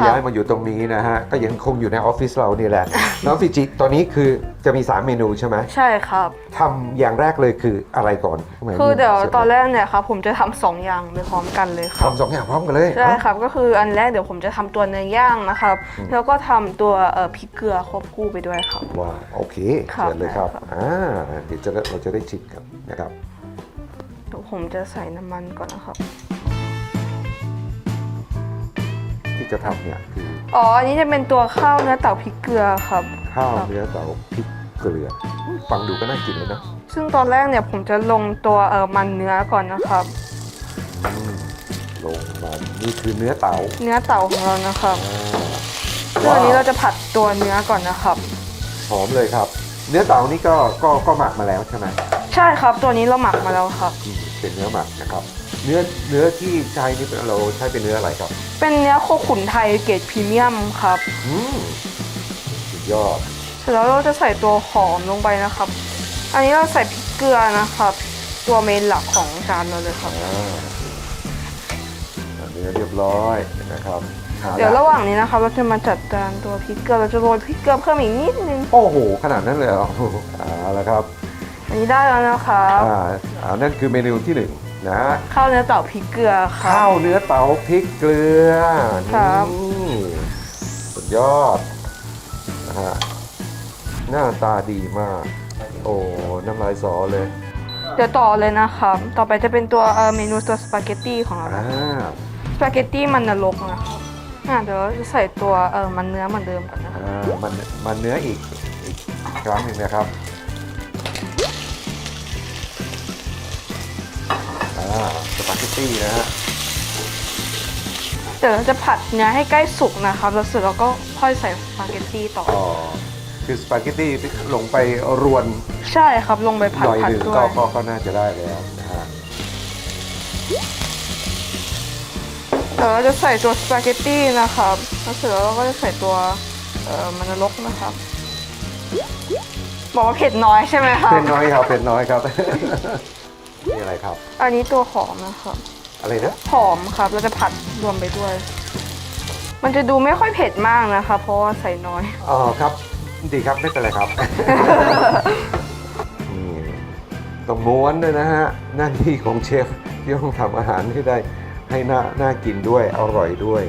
ค่ะย้ายมาอยู่ตรงนี้นะฮะ ก็ยังคงอยู่ในออฟฟิศเรานี่แหละ น้องฟิจิตอนนี้คือจะมี 3 เมนูใช่ไหมใช่ครับ ทำอย่างแรกเลยคืออะไรก่อนทำไมคือเดี๋ยวสร็จตอนแรกเนี่ยครับผมจะทำสองอย่างไปพร้อมกันเลยครับ ทำสองอย่างพร้อมกันเลย ใช่เอ้าครับก็คืออันแรกเดี๋ยวผมจะทำตัวเนื้อย่างนะครับอืมแล้วก็ทำตัวเอ่อพริกเกลือควบคู่ไปด้วยครับ ว้าวโอเคครับเชิญเลยครับครับอ่าเดี๋ยวจะได้เราจะได้ชิมกันนะครับ เดี๋ยวผมจะใส่น้ำมันก่อนนะครับ จะทำเนี่ยคืออ๋อ อันนี้จะเป็นตัวข้าวเนื้อเต่าพริกเกลือครับ ข้าวครับเนื้อเต่าพริกเกลืออุ๊ยฟังดูก็น่ากินเลยนะซึ่งตอนแรกเนี่ยผมจะลงตัวเอ่อมันเนื้อก่อนนะครับ อืมลงมานี่คือเนื้อเต่าเนื้อเต่าของเรานะครับอ่าซึ่งอันนี้ว้เราจะผัดตัวเนื้อก่อนนะครับ หอมเลยครับ เนื้อเต่านี่ก็ก็ก็หมักมาแล้วใช่ไหมใช่ครับตัวนี้เราหมักมาแล้วครับ อืม เป็นเนื้อหมักนะครับ เนื้อเนื้อที่ใช้นี่เราใช้เป็นเนื้ออะไรครับ เป็นเนื้อโคขุนไทยเกรดพรีเมียมครับอืมสุดยอดเสร็จแล้วเราจะใส่ตัวหอมลงไปนะครับ อันนี้เราใส่พริกเกลือนะครับ ตัวเมนหลักของจานเราเลยครับอ่าอันนี้เรียบร้อยนะครับหาเดี๋ยวละระหว่างนี้นะครับเราจะมาจัดจานตัวพริกเกลือเราจะโรยพริกเกลือเพิ่มอีกนิดนึง โอ้โห ขนาดนั้นเลยเหรอเอาละครับ อันนี้ได้แล้วนะครับอ่าอ่านั่นคือเมนูที่หนึ่งนะ ข้าวเนื้อเต่าพริกเกลือครัข้าบวเนื้อเต๋าพริกเกลือครับ นี่สุดยอดนะฮะหน้าตาดีมาก โอ้น้ำลายสอเลยเดี๋ยวต่อเลยนะครับ ต่อไปจะเป็นตัวเอ่อเมนูตัวสปาเกตตี้ของเราอ่าสปาเกตตี้มันนรกนะครับอ่าเดี๋ยวเราจะใส่ตัวเอ่อมันเนื้อเหมือนเดิมก่อนนะครับอ่ามันมันเนื้ออีกอีกครั้งหนึ่งนะครับ ตตี้นะฮะเดี๋ยวเราจะผัดเนื้อให้ใกล้สุกนะครับแล้วเสร็จแล้วก็ค่อยใส่สปาเกตตี้ต่ออ๋อคือสปาเกตตี้ลงไปรวนใช่ครับลงไปผัดหน่อยผัดหนึ่งด้วก็ยก็ก็น่าจะได้แล้วนะฮะเดี๋ยวเราจะใส่ตัวสปาเกตตี้นะครับแล้วเสร็จแล้วเราก็จะใส่ตัวเอ่อมันนรกนะครับบอกว่าเผ็ดน้อยใช่ไหมครับเป็นน้อยครับเป็นน้อยครับ นี่อะไรครับ อันนี้ตัวหอมนะครับอะไรนะหอมครับ เราจะผัดรวมไปด้วย มันจะดูไม่ค่อยเผ็ดมากนะคะ เพราะว่าใส่น้อย อ๋อครับดีครับไม่เป็นไรครับ นี่ต้องม้วนด้วยนะฮะหน้าที่ของเชฟที่ต้องทำอาหารให้ได้ให้น่าน่ากินด้วยอร่อยด้วย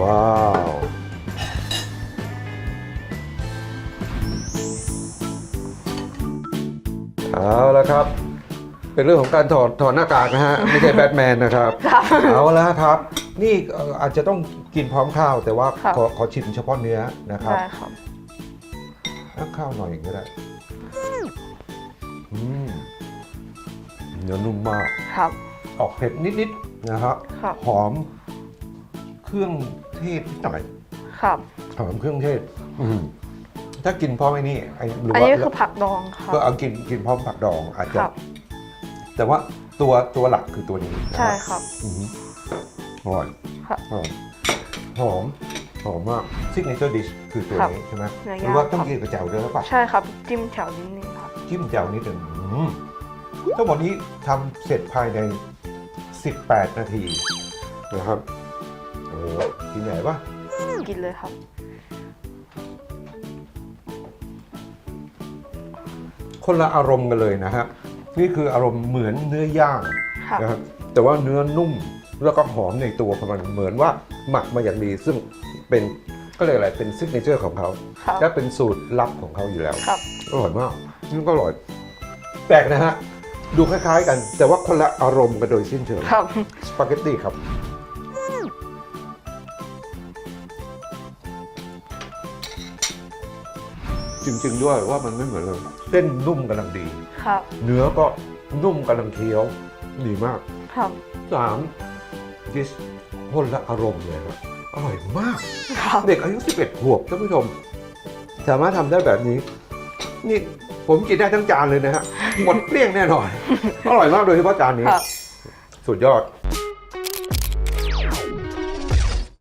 ว้าวเอาละครับ เป็นเรื่องของการถอดถอดหน้ากากนะฮะ ไม่ใช่แบทแมนนะครับ ครับ เอาละครับ นี่เอ่ออาจจะต้องกินพร้อมข้าว แต่ว่าครับขอขอชิมเฉพาะเนื้อนะครับ ได้ครับ เอาข้าวหน่อยอย่างนี้ก็ได้อืมเนื้อนุ่มมาก ครับ ออกเผ็ดนิดๆนะครับครับ หอมเครื่องเทศนิดหน่อย ครับ หอมเครื่องเทศ อืมถ้ากินพร้อมไอ้นี่ไอ้หรืออันว่านี้คือผักดองครับ ก็เอากินกินพร้อมผักดองอาจคจะรับ แต่ว่าตัวตัวหลักคือตัวนี้นะใช่ฮะครับ อืมอร่อยครับหอมหอมหอมมากซิกเนเจอร์ดิชคือตัวครับนี้ใช่ไหมเนื้อย่างหรือว่าต้องครับ กินกับแจ่วด้วยหรือเปล่า ใช่ครับ จิ้มแถวนิดนึงครับ จิ้มแจ่วนิดหนึ่งอืมทั้งหมดนี้ทำเสร็จภายใน 18 นาทีนะครับโอ้โหกินใหญ่ปะกินเลยครับ คนละอารมณ์กันเลยนะฮะ นี่คืออารมณ์เหมือนเนื้อย่างครับนะครับแต่ว่าเนื้อนุ่มแล้วก็หอมในตัวของมันเหมือนว่าหมักมาอย่างดีซึ่งเป็นก็เลยกอะไรเป็นซิกเนเจอร์ของเขาครับและเป็นสูตรลับของเขาอยู่แล้ว ครับอร่อยมากนี่ก็อร่อย แปลกนะฮะ ดูคล้ายๆกัน แต่ว่าคนละอารมณ์กันโดยสิ้นเชิง ครับ สปาเกตตี้ครับ จริง ๆ ด้วยว่ามันไม่เหมือนเลยเส้นนุ่มกำลังดี ครับเนื้อก็นุ่มกำลังเคี้ยวดีมากครับสามดิชคนละอารมณ์เลยครับอร่อยมาก ครับเด็กอายุ 11ขวบท่านผู้ชม สามารถทำได้แบบนี้ นี่ผมกินได้ทั้งจานเลยนะฮะหมดเกลี้ยงแน่นอน อร่อยมากโดยเฉพาะจานนี้ ครับ สุดยอด